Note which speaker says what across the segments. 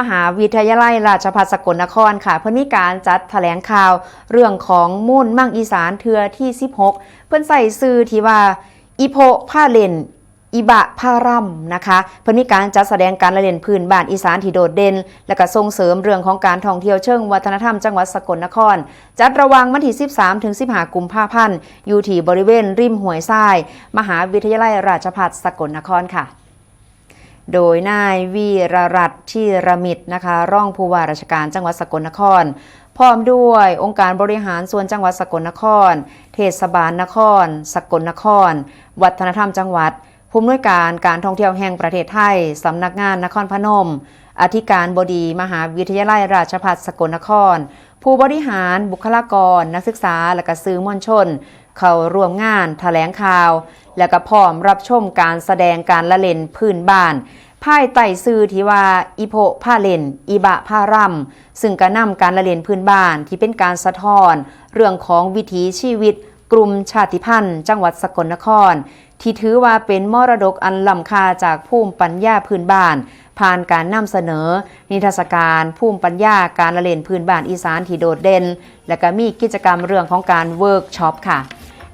Speaker 1: มหาวิทยาลัยราชภัฏสกลนครค่ะ เพื่อมีการจัดแถลงข่าวเรื่องของมุ่นมั่งอีสานเทือที่ 16 เพื่อนใส่ซื้อที่ว่าอีโพผ้าเลนอิบะผ้าร่ำนะคะเพื่อมีการจัดแสดงการละเล่นพื้นบ้านอีสานที่โดดเด่น และก็ส่งเสริมเรื่องของการท่องเที่ยวเชิงวัฒนธรรมจังหวัดสกลนคร จัดระวังวันที่ 13 ถึง 15 กุมภาพันธ์อยู่ที่บริเวณริมห้วยทราย มหาวิทยาลัยราชภัฏสกลนครค่ะ โดยนายวีรรัตน์ชีรมิดนะคะร่องผู้ว่าราชการจังหวัดสกลนคร พร้อมด้วยองค์การบริหารส่วนจังหวัดสกลนคร เทศบาลนคร สกลนคร วัฒนธรรมจังหวัดผู้อำนวยการการท่องเที่ยวแห่งประเทศไทย สำนักงานนครพนม อธิการบดีมหาวิทยาลัยราชภัฏสกลนคร ผู้บริหาร บุคลากร นักศึกษา และก็สื่อมวลชน เข้าร่วมงานแถลงข่าว และก็พร้อมรับชมการแสดงการละเล่นพื้นบ้านภายใต้ซื่อที่ว่าอีโพผ้าเล่นอีบะผ้าร่ำซึ่งก็นำการละเล่นพื้นบ้านที่เป็นการสะท้อน เรื่องของวิถีชีวิต กลุ่มชาติพันธุ์ จังหวัดสกลนคร ที่ถือว่าเป็นมรดกอันล้ำค่าจากภูมิปัญญาพื้นบ้าน ผ่านการนำเสนอ นิทรรศการภูมิปัญญาการละเล่นพื้นบ้านอีสานที่โดดเด่น และก็มีกิจกรรมเรื่องของการเวิร์กช็อปค่ะ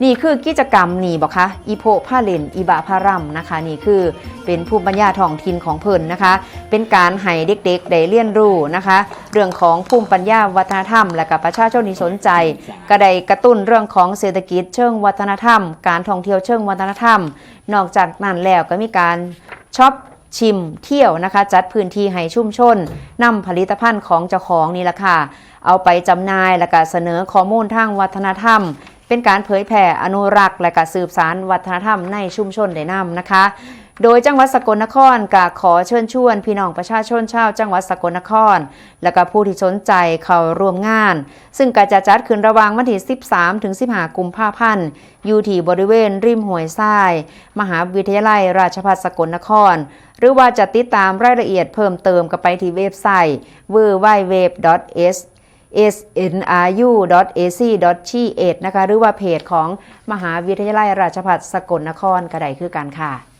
Speaker 1: นี่คือกิจกรรมนี่บอกคะอีโพผ้าเลนอีบาผ้าร่ำนะคะ นี่คือเป็นภูมิปัญญาท้องถิ่นของเพิ่นนะคะ เป็นการให้เด็กๆได้เรียนรู้นะคะ เรื่องของภูมิปัญญาวัฒนธรรม และกับประชาชนที่สนใจ ก็ได้กระตุ้นเรื่องของเศรษฐกิจเชิงวัฒนธรรม การท่องเที่ยวเชิงวัฒนธรรม นอกจากนั้นแล้วก็มีการช็อป ชิมเที่ยวนะคะ จัดพื้นที่ให้ชุ่มชนนำผลิตภัณฑ์ของเจ้าของนี่แหละค่ะ เอาไปจำหน่ายและก็เสนอข้อมูลทางวัฒนธรรม เป็นการเผยแผ่อนุรักษ์และก็สืบสารวัฒนธรรมในชุมชนได้นำนะคะโดยจังหวัดสกลนครก็ขอเชิญชวน พี่น้องประชาชนชาวจังหวัดสกลนคร และก็ผู้ที่สนใจเข้าร่วมงาน ซึ่งก็จะจัดขึ้นระหว่างวันที่ 13 ถึง 15 กุมภาพันธ์อยู่ที่บริเวณริมห้วยทราย มหาวิทยาลัยราชภัฏสกลนคร หรือว่าจะติดตามรายละเอียดเพิ่มเติมก็ไปที่เว็บไซต์ www.s snru.ac.th นะคะ หรือว่าเพจของมหาวิทยาลัยราชภัฏสกลนครก็ได้คือกันค่ะ